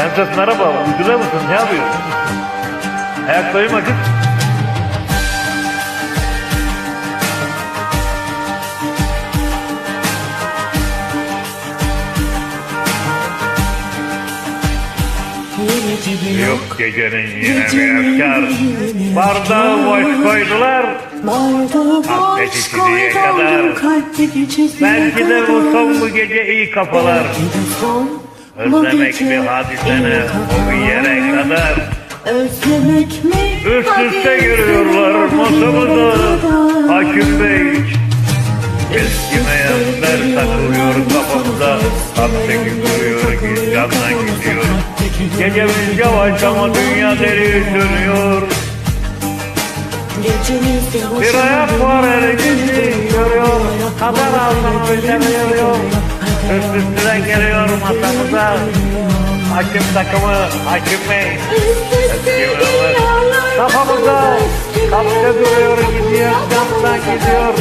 Prenses merhaba, uykuda mısın? Ne yapıyorsun? Ayaktayım kız. Yok gecenin yine bir efkar. Bardağı boş koydular. Boş koydum kadar. Belki de bu son bu gece iyi kafalar. Özlemek bir hadisene o bir yere kadar. Özlemek mi? Üst üste gece kadar. Hakim Bey. Eskimeyenler takılıyor kafamıza. Hapteki duruyor ki candan gidiyor. Gecemiz yavaş ama dünya deli dönüyor. Bir ayak var elimizi görüyor. Kadar altına öldürüyor. Üst üstüne geliyor masamıza. Hakim takımı, hakim bey. Kafamıza kapta duruyor gidiyor, camdan gidiyor.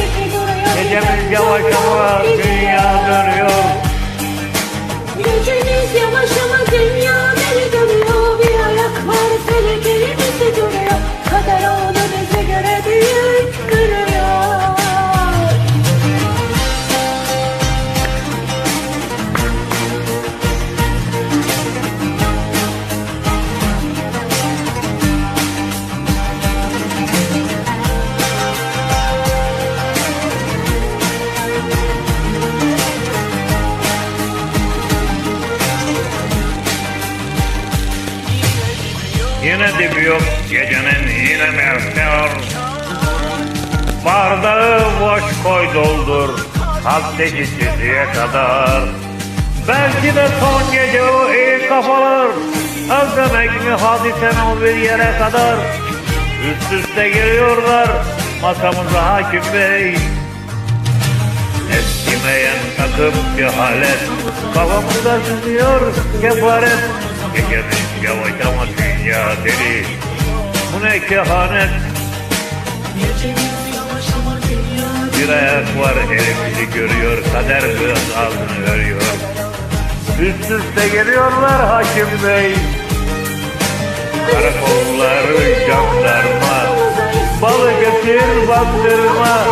Gecemiz yavaş ama dünya dönüyor. Gecemiz yavaş Yine dibi yok gecenin yine mertler. Bardağı boş koy doldur. Kalpteki çizgiye kadar. Belki de son gece o iyi kafalar. Özlemek mi hadisen o bir yere kadar. Üst üste geliyorlar masamıza hakim bey. Eskimeyen takım cehalet Kafamızda sızıyor kefaret Gecemiz yavaş ama dünya deli. Bu ne kehanet? Bir ayak var elimizi görüyor Kader biraz ağzını örüyor. Üst üste geliyorlar hakim bey. Karakolları jandarma Balı getir bandırma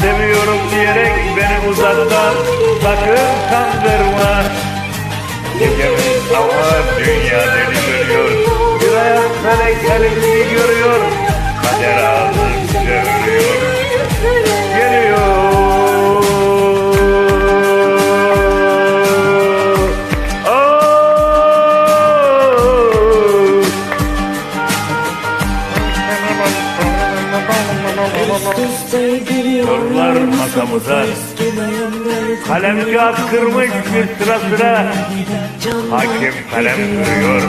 Seviyorum diyerek beni uzaktan Sakın kandırma. Gecemiz ama dünya deli dönüyor Bir elimizi görüyor. Kader ağzını çeviriyor Geliyor. Yollar masamıza. Kalem kağıt kırmış bir sıra sıra. Hakim kalem kırıyor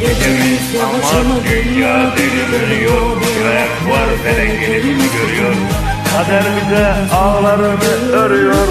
Gecemiz ama dünya deli dönüyor Bir ayak var felekini görüyor Kader bize ağlarını örüyor.